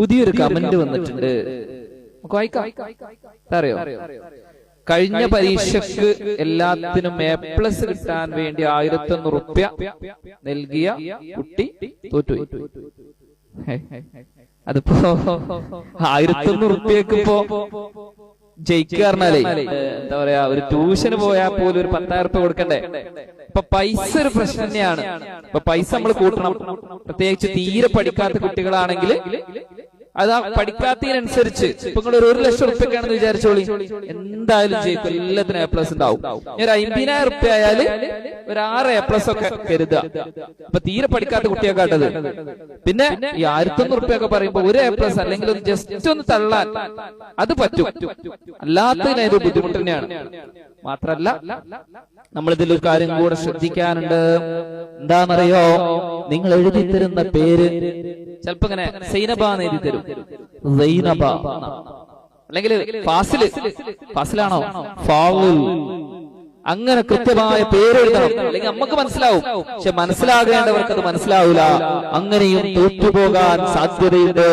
പുതിയൊരു കമന്റ് വന്നിട്ടുണ്ട്. അറിയോ? കഴിഞ്ഞ പരീക്ഷക്ക് എല്ലാത്തിനും എ പ്ലസ് കിട്ടാൻ വേണ്ടി ആയിരത്തി ഒന്ന് റുപ്യ നൽകിയ കുട്ടി തോറ്റുപോയി. അതിപ്പോ ആയിരത്തി ഒന്ന് റുപ്യക്ക് ഇപ്പോ ജയിക്കുക പറഞ്ഞാലേ എന്താ പറയാ ഒരു ട്യൂഷന് പോയാൽ പോലും ഒരു പത്തായിരം റുപ്യ കൊടുക്കണ്ടേ? ഇപ്പൊ പൈസ ഒരു പ്രശ്നം തന്നെയാണ് ഇപ്പൊ പൈസ നമ്മൾ കൂട്ടണം. പ്രത്യേകിച്ച് തീരെ പഠിക്കാത്ത കുട്ടികളാണെങ്കിൽ അത് ആ പഠിക്കാത്തതിനനുസരിച്ച് ഇപ്പൊ നിങ്ങൾ ഒരു ലക്ഷം റുപ്യക്കാണെന്ന് വിചാരിച്ചോളി. എന്തായാലും ജയിക്കും എല്ലാത്തിനും എ പ്ലസ് ഉണ്ടാവും. ഒരു അമ്പതിനായിരം റുപ്യ ആയാൽ ഒരു ആറ് എ പ്ലസ് ഒക്കെ കരുതുക. അപ്പൊ തീരെ പഠിക്കാത്ത കുട്ടിയെക്കാട്ടത് പിന്നെ ഈ ആയിരത്തൊന്ന് റുപ്യ ഒക്കെ പറയുമ്പോ ഒരു എ പ്ലസ് അല്ലെങ്കിൽ ഒരു ജസ്റ്റ് ഒന്ന് തള്ളാൻ. അത് പറ്റും. അല്ലാത്തതിനൊരു ബുദ്ധിമുട്ട് തന്നെയാണ്. മാത്രല്ല നമ്മൾ ഇതിൽ ഒരു കാര്യം കൂടെ ശ്രദ്ധിക്കാനുണ്ട്. എന്താണെന്നറിയോ? നിങ്ങൾ എഴുതി തരുന്ന പേര് ചിലപ്പോ ഇങ്ങനെ സൈനബ എന്ന് എഴുതി തരും. സൈനബ അല്ലെങ്കിൽ ഫാസിൽ. ഫാസിലാണോ? ഫാവുൽ. അങ്ങനെ കൃത്യമായ പേര് എഴുതണം അല്ലെങ്കിൽ നമുക്ക് മനസ്സിലാവും. പക്ഷെ മനസ്സിലാകേണ്ടവർക്ക് അത് മനസ്സിലാവില്ല അങ്ങനെയും തോറ്റുപോകാൻ സാധ്യതയുണ്ട്.